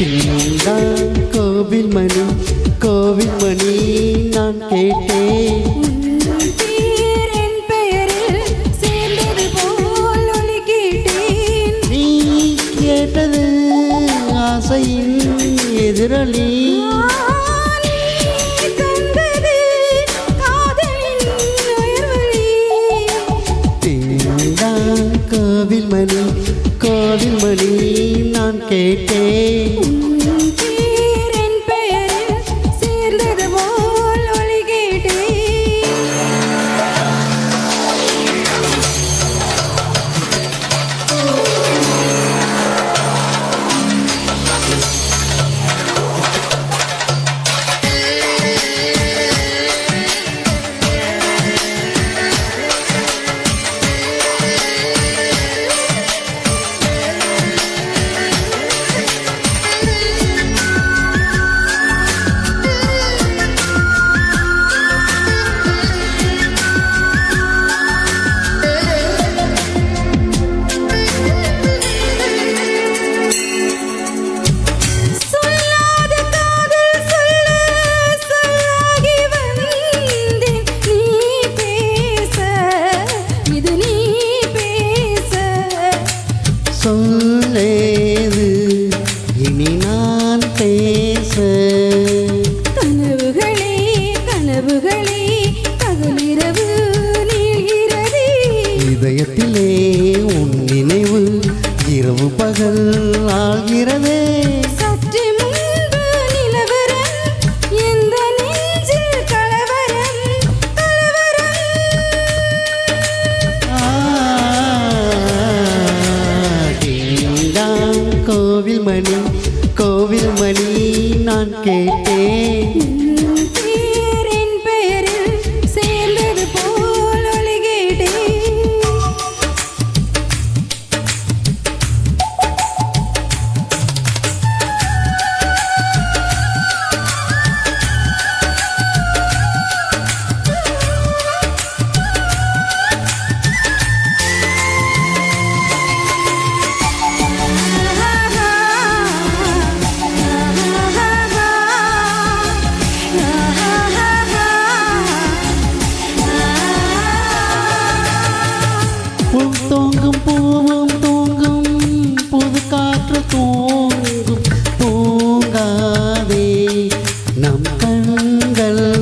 நீதான் கோவில் மணி கோவில் மணி நான் கேட்டேன். கேட்டது ஆசையின் எதிரொலி. கோவில் மணி கோவில் மணி நான் கேட்டேன். சொல்லேது இனி நான் பேச கனவுகளே கனவுகளே பகலிரவு நீள்கிறதே. இதயத்திலே உன் நினைவு இரவு பகல் ஆகிறதே கோவில் மணி கோவில் மணி நான் கேட்டேன் தூங்கும் பூவும் தூங்கும். புது காற்று தூங்கும். தூங்காதே. நம் கண்கள்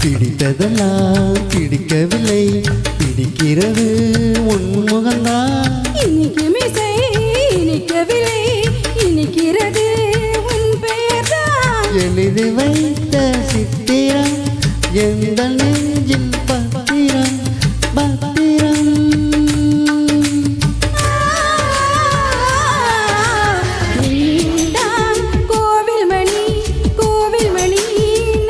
பிடித்ததெல்லாம் பிடிக்கவில்லை. பிடிக்கிறது உன் முகம்தான். இன்னைக்கு எழுதி வைத்த சித்திரம் எந்த நெஞ்சில் பத்திரம் பத்திரம்? கோவில் மணி கோவில் மணி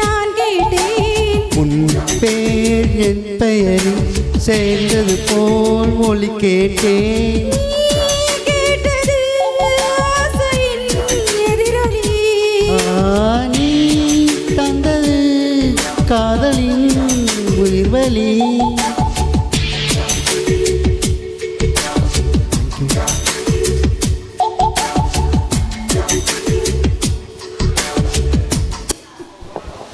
நான் கேட்டேன். உன் பேர் என் பெயரில் சேர்ந்தது போல் ஒலி கேட்டேன். 这里。